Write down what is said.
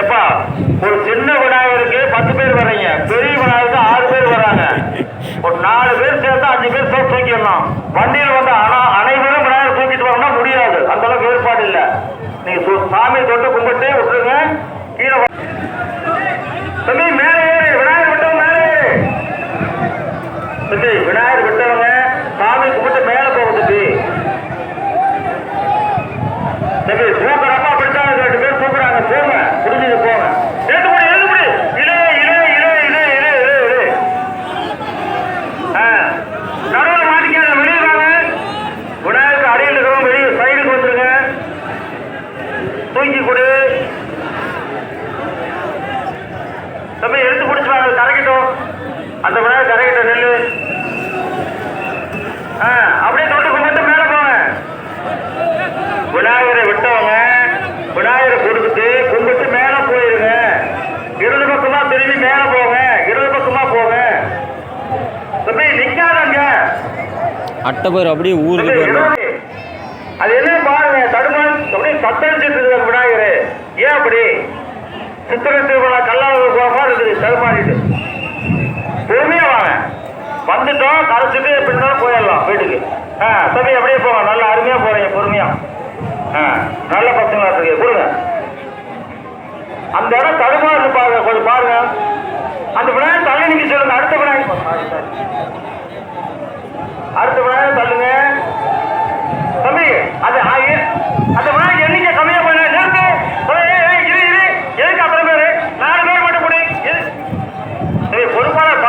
எப்பா ஒரு சின்ன விநாயகருக்கு பத்து பேர் வர்றீங்க. பெரிய விநாயகருக்கு ஆறு பேர் வர்றாங்க. ஒரு நாலு பேர் சேர்ந்து அஞ்சு பேர் சேர்த்து தூக்கிடலாம் வண்டியில் வந்து ஆனா அனைவரும் விநாயகர் தம்பி தூக்குறப்ப அப்படித்தான் ரெண்டு பேர் தூக்குறாங்க. போங்க. புரிஞ்சது போங்க. ஏத்துப்படி ஏத்துப்படி இலே இலே இலே இலே இலே இலே இலே ஆ. நடுவில் மாட்டிக்காத வெளியே வாங்க. விநாயகருக்கு அடியில் இருக்கிறவங்க வெளியே சைடுக்கு வந்துருங்க. தூங்கி கொடு. தம்பி எடுத்து பிடிச்சி வாங்க. கரைக்கட்டும். அந்த விநாயகர் கரைக்கட்டும் நெல் ஆ அப்படியே மேல போங்க இடது பக்கமா போங்க தம்பி நிக்காதங்க. அட்டைப்பேர் அப்படியே ஊருக்கு போயிடணும். அது என்ன பாருங்க தடுமாறு அப்படியே தத்தளிச்சிட்டு இருக்காங்க விநாயகர். ஏன் அப்படி? சித்திரை திருவிழா கல்லாத போக இருக்குது தடுமாறிட்டு. பொறுமையா வாங்க. வந்துட்டோம் கரைச்சிட்டு பின்னாலும் போயிடலாம் வீட்டுக்கு. ஆ தம்பி அப்படியே போங்க. நல்லா அருமையா போறீங்க பொறுமையா. ஆ நல்ல பசங்களா இருக்கு கொடுங்க. அந்த இடம் தடுமாறு பாருங்க கொஞ்சம் பாருங்க. அந்த விநாயகர் தள்ளி நிக்க சொல்லுங்க. அடுத்த விநாயகர் அடுத்த விநாயகர்